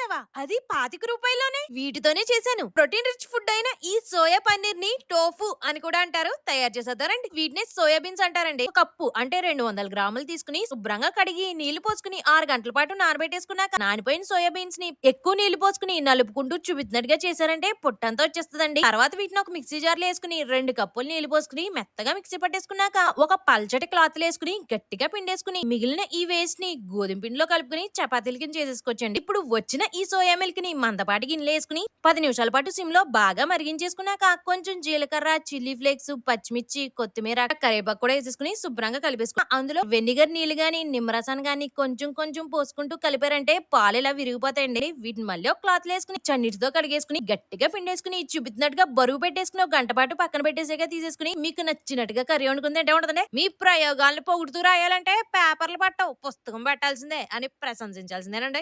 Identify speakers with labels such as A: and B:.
A: చేసావా? అది పాతిక రూపాయల్లోనే. వీటితోనే చేశాను. ప్రోటీన్ రిచ్ ఫుడ్ అయిన ఈ సోయా పన్నీర్ని టోఫు అని కూడా అంటారు. తయారు చేసేద్దారండి. వీటిని సోయాబీన్స్ అంటారండి. కప్పు అంటే రెండు వందల గ్రాములు తీసుకుని శుభ్రంగా కడిగి నీళ్ళు పోసుకుని ఆరు గంటల పాటు నానబెట్టేసుకున్నాక నానిపోయిన సోయాబీన్స్ని ఎక్కువ నీళ్ళు పోసుకుని నలుపుకుంటూ చూపిస్తున్నట్టుగా చేశారంటే పొట్టంతా వచ్చేస్తుందండి. తర్వాత వీటిని ఒక మిక్సీ జార్లో వేసుకుని రెండు కప్పులు నీళ్ళు పోసుకుని మెత్తగా మిక్సీ పట్టేసుకున్నాక ఒక పల్చటి క్లాత్ వేసుకుని గట్టిగా పిండేసుకుని మిగిలిన ఈ వేస్ట్ని గోధుమ పిండిలో కలుపుకుని చపాతీల కింద చేసేసుకోవచ్చండి. ఇప్పుడు వచ్చిన ఈ సోయా మిల్క్ని మందపాటి గిన్నెలో వేసుకుని పది నిమిషాల పాటు సిమ్లో బాగా మరిగించేసుకున్నాక కొంచెం జీలకర్ర చిల్లీ ఫ్లేక్స్ పచ్చిమిర్చి కొత్తిమీర కరివేపాకు కూడా వేసేసుకుని శుభ్రంగా కలిపేసుకుని అందులో వెనిగర్ నీళ్ళు గాని నిమ్మరసాన్ని గాని కొంచెం కొంచెం పోసుకుంటూ కలిపారంటే పాలు ఇలా విరిగిపోతాయండి. వీటిని మళ్ళీ ఒక క్లాత్ వేసుకుని చన్నీటితో కడిగేసుకుని గట్టిగా పిండేసుకుని చూపిస్తున్నట్టుగా బరువు పెట్టేసుకుని ఒక గంట పాటు పక్కన పెట్టేసేగా తీసేసుకుని మీకు నచ్చినట్టుగా కర్రీ వండుకుంది అంటే ఉంటుందండి. మీ ప్రయోగాలను పొగుడుతూ రాయాలంటే పేపర్లు పట్టవు పుస్తకం పెట్టాల్సిందే అని ప్రశంసించాల్సిందేనండి.